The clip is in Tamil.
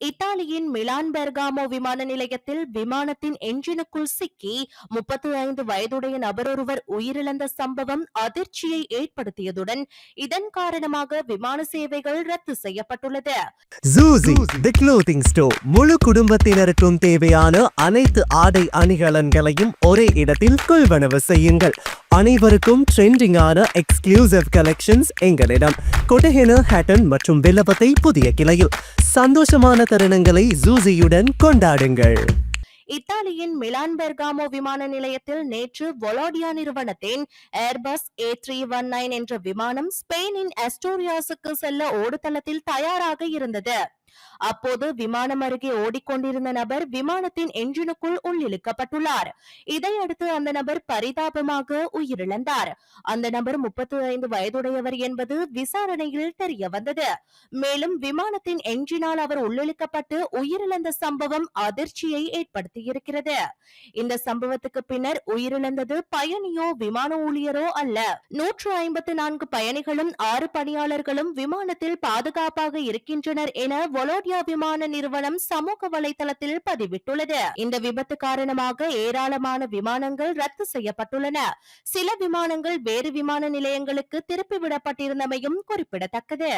இத்தாலியின் மிலான் பெர்காமோ விமான நிலையத்தில் விமானத்தின் என்ஜினுக்குள் சிக்கி முப்பத்தி ஐந்து வயதுடைய நபரொருவர் உயிரிழந்த சம்பவம் அதிர்ச்சியை ஏற்படுத்தியதுடன் இதன் காரணமாக விமான சேவைகள் ரத்து செய்யப்பட்டுள்ளது. ஜூசி தி க்ளோத்திங் ஸ்டோர் முழு குடும்பத்தினருக்கும் தேவையான அனைத்து ஆடை அணிகலன்களையும் ஒரே இடத்தில் கொள்வனவு செய்யுங்கள். அனைவருக்கும் ட்ரெண்டிங்கான எக்ஸ்க்ளூசிவ் கலெக்ஷன்ஸ் எங்களிடம். கொட்டஹென ஹேட்டன் மற்றும் வில்லபத்தை புதிய கிளையில். சந்தோஷமான தருணங்களை ஜூசியுடன் கொண்டாடுங்கள். இத்தாலியின் மிலான் பெர்காமோ விமான நிலையத்தில் நேற்று வொலோடியா நிறுவனத்தின் Airbus A three one nine என்ற விமானம் ஸ்பெயினின் அஸ்டோரியாஸுக்கு செல்ல ஓடுதளத்தில் தயாராக இருந்தது. அப்போது விமானம் அருகே ஓடிக்கொண்டிருந்த நபர் விமானத்தின் என்ஜினுக்குள் உள்ளிழுக்கப்பட்டுள்ளார். இதையடுத்து அந்த நபர் பரிதாபமாக உயிரிழந்தார். அந்த நபர் முப்பத்தி ஐந்து வயதுடையவர் என்பது விசாரணையில் தெரிய வந்தது மேலும் விமானத்தின் என்ஜினால் அவர் உள்ளிழுக்கப்பட்டு உயிரிழந்த சம்பவம் அதிர்ச்சியை ஏற்படுத்தியிருக்கிறது. இந்த சம்பவத்துக்கு பின்னர் உயிரிழந்தது பயணியோ விமான ஊழியரோ அல்ல. நூற்று ஐம்பத்தி நான்கு பயணிகளும் ஆறு பணியாளர்களும் விமானத்தில் பாதுகாப்பாக இருக்கின்றனர் என வொலோடியா விமான நிறுவனம் சமூக வலைதளத்தில் பதிவிட்டுள்ளது. இந்த விபத்து காரணமாக ஏராளமான விமானங்கள் ரத்து செய்யப்பட்டுள்ளன. சில விமானங்கள் வேறு விமான நிலையங்களுக்கு திருப்பி விடப்பட்டிருந்தமையும் குறிப்பிடத்தக்கது.